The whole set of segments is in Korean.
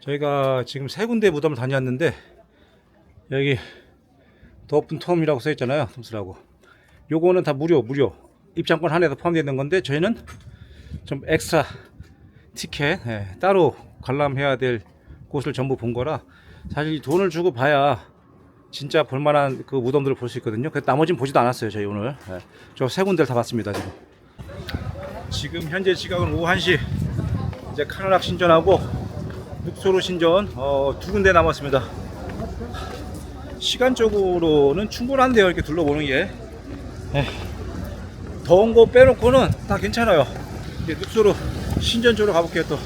저희가 지금 세 군데 무덤을 다녔는데 여기 더오픈 톰이라고 써있잖아요 톰스라고. 요거는 다 무료 무료. 입장권 한에서 포함되어 있는 건데 저희는 좀 엑스트라 티켓 예, 따로 관람해야 될 곳을 전부 본 거라 사실 이 돈을 주고 봐야 진짜 볼만한 그 무덤들을 볼 수 있거든요. 그래서 나머지는 보지도 않았어요 저희 오늘. 예, 저세 군데를 다 봤습니다 지금. 지금 현재 시각은 오후 1시. 이제 카나락 신전하고 룩소로 신전 어, 두 군데 남았습니다. 시간적으로는 충분한데요. 이렇게 둘러보는 게. 에, 더운 거 빼놓고는 다 괜찮아요. 이제 룩소로 신전 쪽으로 가볼게요 또.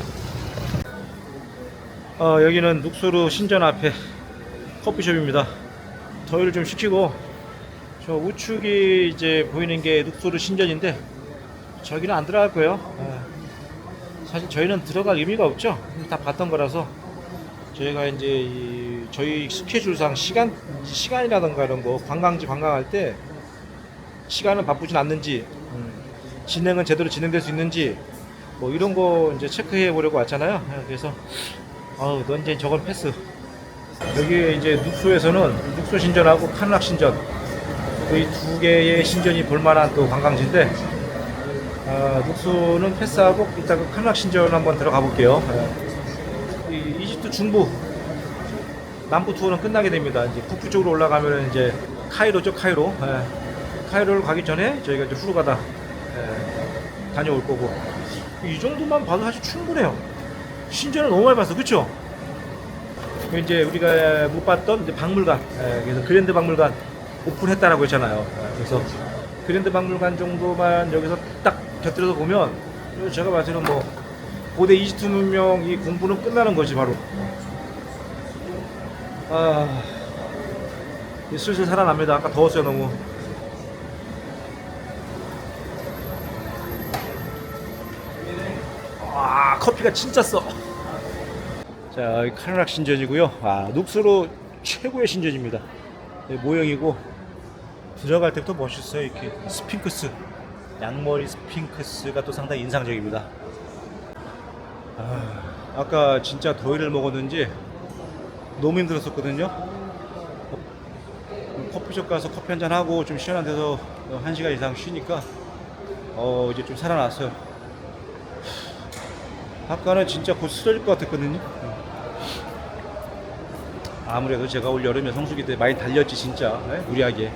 어, 여기는 룩소로 신전 앞에 커피숍입니다. 더위를 좀 식히고 저 우측이 이제 보이는 게 룩소로 신전인데 저기는 안 들어갈 거예요. 에. 사실 저희는 들어갈 의미가 없죠. 다 봤던 거라서 저희가 이제 이 저희 스케줄상 시간 시간이라던가 이런 거 관광지 관광할 때 시간은 바쁘진 않는지 음, 진행은 제대로 진행될 수 있는지 뭐 이런 거 이제 체크해 보려고 왔잖아요. 예, 그래서 아우 넌 이제 저건 패스. 여기 이제 눅소에서는 눅소 신전하고 카누락 신전 이 두 개의 신전이 볼만한 또 관광지인데 아, 룩소는 패스하고 이따 그 카누락 신전 한번 들어가 볼게요. 예. 이 이집트 중부 남부 투어는 끝나게 됩니다. 이제 북부 쪽으로 올라가면 이제 카이로죠, 카이로. 예. 카이로를 가기 전에 저희가 이제 후루가다 예, 다녀올 거고 이 정도만 봐도 사실 충분해요. 신전을 너무 많이 봤어, 그렇죠? 이제 우리가 못 봤던 이제 박물관, 예, 그래서 그랜드 박물관 오픈했다라고 했잖아요. 예, 그래서 그랜드 박물관 정도만 여기서 딱 곁들여서 보면 제가 때는 뭐 고대 이집트 문명 이 공부는 끝나는 거지 바로. 아, 슬슬 살아납니다. 아까 더웠어요 너무. 와 커피가 진짜 써. 자, 이 카르락 신전이고요. 아, 눅스로 최고의 신전입니다. 네, 모형이고 들어갈 때부터 멋있어요. 이렇게 스핑크스, 양머리 스핑크스가 또 상당히 인상적입니다. 아, 아까 진짜 더위를 먹었는지 너무 힘들었었거든요. 커피숍 가서 커피 한잔 하고 좀 시원한 데서 한 시간 이상 쉬니까 어 이제 좀 살아났어요. 아까는 진짜 곧 쓰러질 것 같았거든요. 아무래도 제가 올 여름에 성수기 때 많이 달렸지 진짜 예? 무리하게.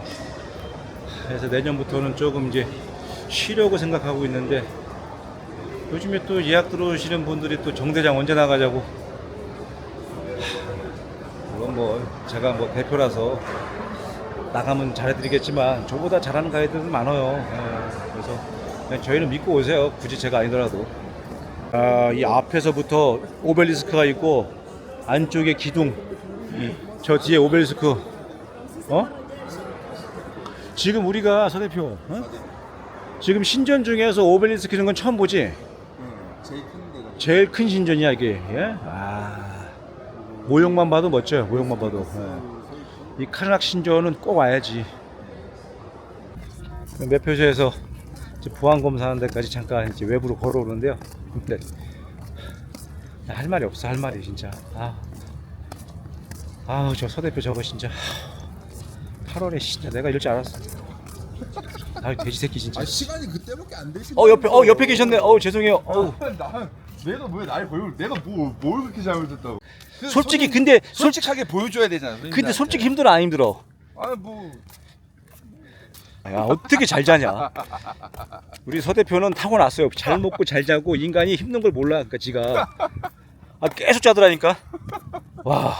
그래서 내년부터는 조금 이제 쉬려고 생각하고 있는데 요즘에 또 예약 들어오시는 분들이 또 정대장 언제 나가자고. 하, 물론 뭐 제가 뭐 대표라서 나가면 잘해드리겠지만 저보다 잘하는 가이드들 많아요. 예, 그래서 저희는 믿고 오세요. 굳이 제가 아니더라도. 아, 이 앞에서부터 오벨리스크가 있고 안쪽에 기둥, 이, 저 뒤에 오벨리스크, 어? 지금 우리가 서 대표, 어? 지금 신전 중에서 오벨리스크 있는 건 처음 보지? 제일 큰 데가 제일 큰 신전이야 이게. 예? 아, 모형만 봐도 멋져요. 모형만 봐도. 예. 이 카르락 신전은 꼭 와야지. 매표소에서 이제 보안 검사하는 데까지 잠깐 이제 외부로 걸어오는데요. 근데 할 말이 없어 할 말이 진짜. 아, 아우 저 서대표 저거 진짜. 8월에 진짜 내가 이럴 줄 알았어. 아 돼지 새끼 진짜. 아 시간이 그때밖에 안 되시 어 옆에 어 옆에 계셨네. 어 죄송해요. 어. 나 내가 왜날 보여 내가 뭐뭘 그렇게 잘못했다고 그래서 솔직히 솔직- 근데 솔 솔직하게 보여줘야 되잖아 근데 솔직히 힘들어 안 힘들어? 아뭐 야 어떻게 잘 자냐? 우리 서 대표는 타고 났어요. 잘 먹고 잘 자고 인간이 힘든 걸 몰라. 그러니까 지가 아 계속 자더라니까. 와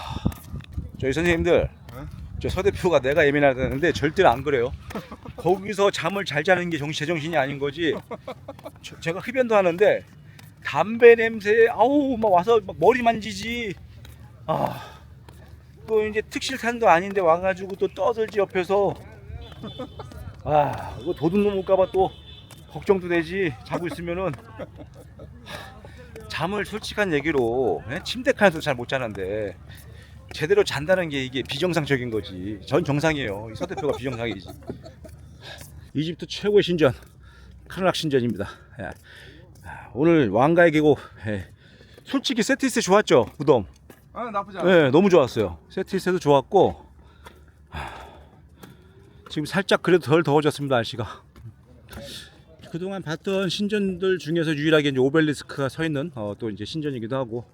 저희 선생님들 저 서 대표가 내가 예민하다는데 절대로 안 그래요. 거기서 잠을 잘 자는 게 정신 제정신이 아닌 거지. 저- 제가 흡연도 하는데 담배 냄새 아우 막 와서 막 머리 만지지. 아. 또 이제 특실탄도 아닌데 와가지고 또 떠들지 옆에서 아, 이거 도둑 넘을까봐 또 걱정도 되지. 자고 있으면은 잠을 솔직한 얘기로 예? 침대 칸에서 잘 못 자는데 제대로 잔다는 게 이게 비정상적인 거지. 전 정상이에요. 이서 대표가 비정상이지. 이집트 최고의 신전 카르락 신전입니다. 예. 아, 오늘 왕가의 계곡 예. 솔직히 세트리스 좋았죠 무덤. 아 나쁘지 않아. 네, 너무 좋았어요. 세트 1세도 좋았고 하, 지금 살짝 그래도 덜 더워졌습니다 날씨가. 그동안 봤던 신전들 중에서 유일하게 이제 오벨리스크가 서 있는 어, 또 이제 신전이기도 하고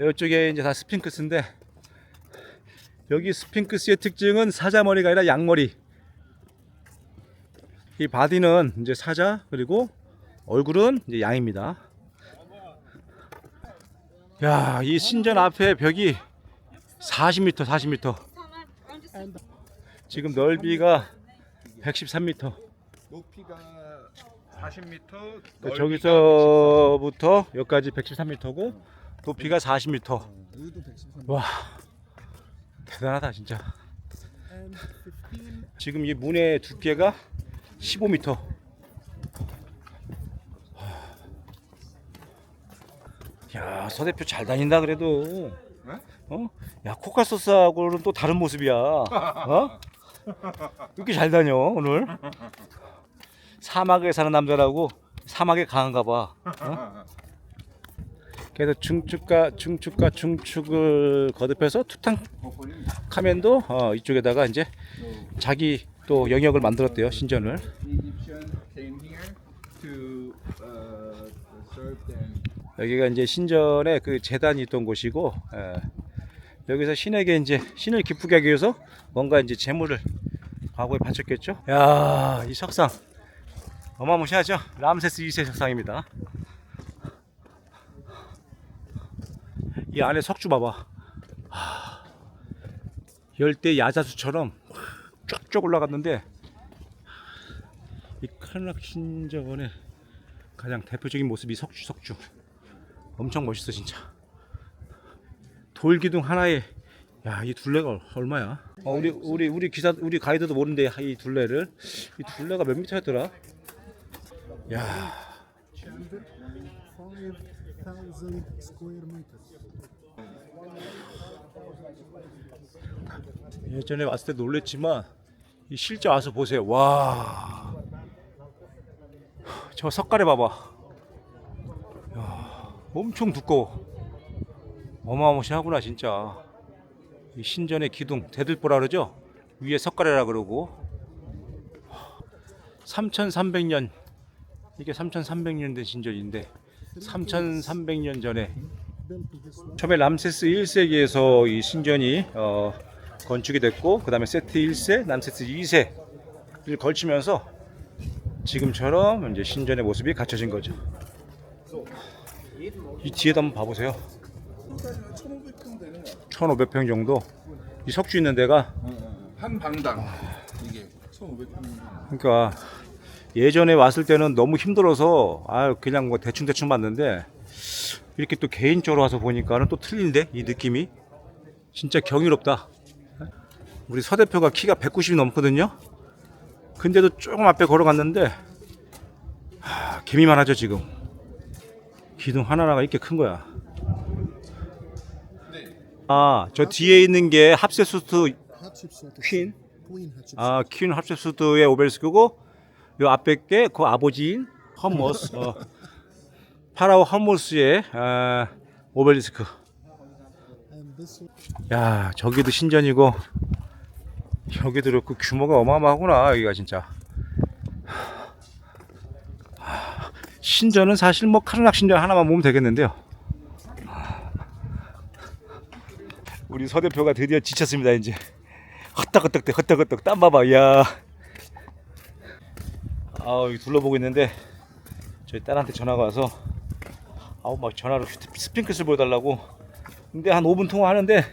이쪽에 이제 다 스핑크스인데 여기 스핑크스의 특징은 사자머리가 아니라 양머리. 이 바디는 이제 사자 그리고 얼굴은 이제 양입니다. 야, 이 신전 앞에 벽이 40m, 40m. 지금 넓이가 113m. 높이가 40m. 그 저기서부터 여기까지 113m고 높이가 40m. 와, 대단하다 진짜. 지금 이 문의 두께가 15m. 야, 서 대표 잘 다닌다 그래도. 네? 어? 야, 코카소스하고는 또 다른 모습이야. 어? 이렇게 잘 다녀 오늘. 사막에 사는 남자라고 사막에 강한가 봐. 어? 그래서 중축과 중축과 중축을 거듭해서 투탕카멘도 어, 이쪽에다가 이제 자기 또 영역을 만들었대요 신전을. Uh. 여기가 이제 신전에 그 재단이 있던 곳이고 예. 여기서 신에게 이제 신을 기쁘게 하기 위해서 뭔가 이제 재물을 과거에 바쳤겠죠. 야, 이 석상 어마무시하죠. 람세스 2세 석상입니다. 이 안에 석주 봐봐. 하, 열대 야자수처럼 쫙쫙 올라갔는데 이 신전의 가장 대표적인 모습이 석주 석주. 엄청 멋있어 진짜. 돌기둥 하나에 야 이 둘레가 얼마야? 어, 우리 우리 우리 기사 우리 가이드도 모르는데 이 둘레를 이 둘레가 몇 미터였더라? 야 5,000 square meters. 예전에 왔을 때 놀랬지만 이 실제 와서 보세요. 와. 저 석가래 봐봐. 야, 엄청 두꺼워. 어마어마시하구나 진짜. 이 신전의 기둥 대들보라 그러죠? 위에 석가래라 그러고 3,300년 이게 3,300년 된 신전인데 3,300년 전에. 처음에 람세스 1세기에서 이 신전이 어, 건축이 됐고 그 다음에 세트 1세, 람세스 2세를 걸치면서 지금처럼 이제 신전의 모습이 갖춰진 거죠. 이 뒤에도 한번 봐보세요. 1,500평 되는 거. 1,500평 정도. 이 석주 있는 데가 한 방당 이게 1,500평. 그러니까 예전에 왔을 때는 너무 힘들어서 아 그냥 뭐 대충 대충 봤는데 이렇게 또 개인적으로 와서 보니까는 또 틀린데 이 느낌이 진짜 경이롭다. 우리 서 대표가 키가 190이 넘거든요. 근데도 조금 앞에 걸어갔는데 하, 개미만 하죠 지금. 기둥 하나하나가 이렇게 큰 거야. 아 저 뒤에 있는 게 합세수트. 퀸. 아, 퀸 합세수드의 오벨스크고 요 앞에 게 그 아버지인 험머스 어, 파라오 험머스의 아, 오벨리스크. 야 저기도 신전이고 여기도 그렇고 규모가 어마어마하구나 여기가 진짜. 하, 신전은 사실 뭐 카르락 신전 하나만 보면 되겠는데요. 우리 서 대표가 드디어 지쳤습니다 이제. 헛떡헛떡 헛떡헛떡 땀 봐봐 야아 여기 둘러보고 있는데 저희 딸한테 전화가 와서 아우 막 전화로 스핑크스 보여달라고 근데 한 5분 통화하는데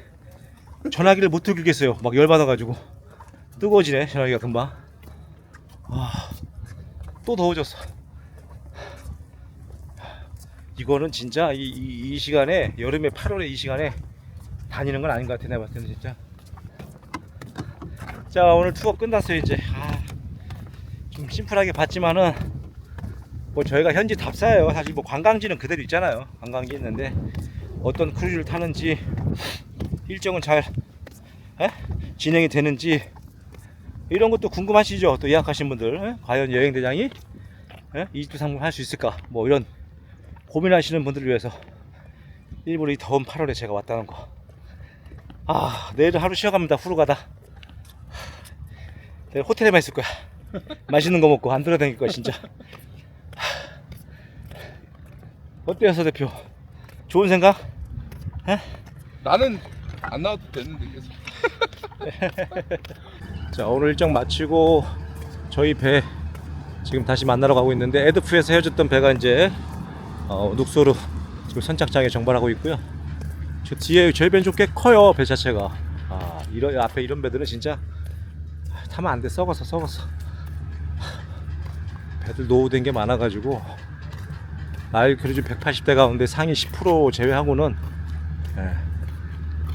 전화기를 못 들겠어요 막 열받아가지고 뜨거워지네 전화기가 금방. 아또 더워졌어. 이거는 진짜 이, 이, 이 시간에 여름에 8월에 이 시간에 다니는 건 아닌 것 같아 내가 봤을 때는 진짜. 자 오늘 투어 끝났어요 이제. 아, 좀 심플하게 봤지만은 뭐 저희가 현지 답사예요. 사실 뭐 관광지는 그대로 있잖아요. 관광지 있는데 어떤 크루즈를 타는지 일정은 잘 에? 진행이 되는지 이런 것도 궁금하시죠 또 예약하신 분들 에? 과연 여행 대장이 에? 이집트 상품 할 수 있을까 뭐 이런 고민하시는 분들을 위해서 일부러 이 더운 8월에 제가 왔다는 거. 아, 내일 하루 쉬어갑니다. 후루가다. 내일 호텔에만 있을 거야. 맛있는 거 먹고 안 돌아다닐 거야, 진짜. 어때요, 서 대표? 좋은 생각? 나는 안 나와도 되는데 계속. 자, 오늘 일정 마치고 저희 배 지금 다시 만나러 가고 있는데 에드프에서 헤어졌던 배가 이제 어, 눅소르 지금 선착장에 정발하고 있고요. 저 뒤에 저희 배는 좀 꽤 커요 배 자체가. 아 이런 앞에 이런 배들은 진짜 타면 안 돼 썩어서 썩어서 배들 노후된 게 많아가지고 나이 그래도 180대 가운데 상위 10% 제외하고는 예,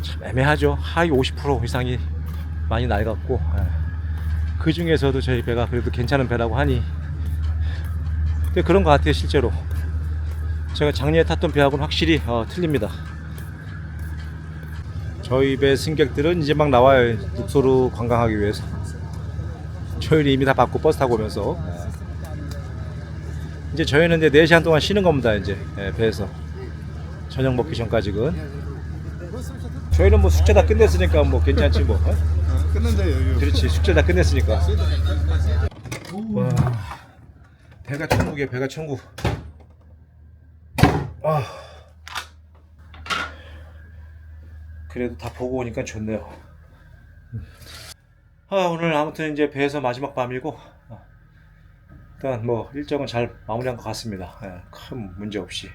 참 애매하죠. 하위 50% 이상이 많이 낡았고 그 중에서도 저희 배가 그래도 괜찮은 배라고 하니. 근데 그런 것 같아요 실제로. 제가 작년에 탔던 배하고는 확실히 어, 틀립니다. 저희 배 승객들은 이제 막 나와요 룩소르 관광하기 위해서. 저희는 이미 다 받고 버스 타고 오면서. 이제 저희는 이제 4시간 동안 쉬는 겁니다 이제. 예, 배에서. 저녁 먹기 전까지는. 저희는 뭐 숙제 다 끝냈으니까 뭐 괜찮지 뭐 어? 끝난다 여유. 그렇지. 숙제 다 끝냈으니까. 와. 배가 천국이야 배가 천국. 아. 그래도 다 보고 오니까 좋네요. 아 오늘 아무튼 이제 배에서 마지막 밤이고 아, 일단 뭐 일정은 잘 마무리한 것 같습니다. 예, 큰 문제 없이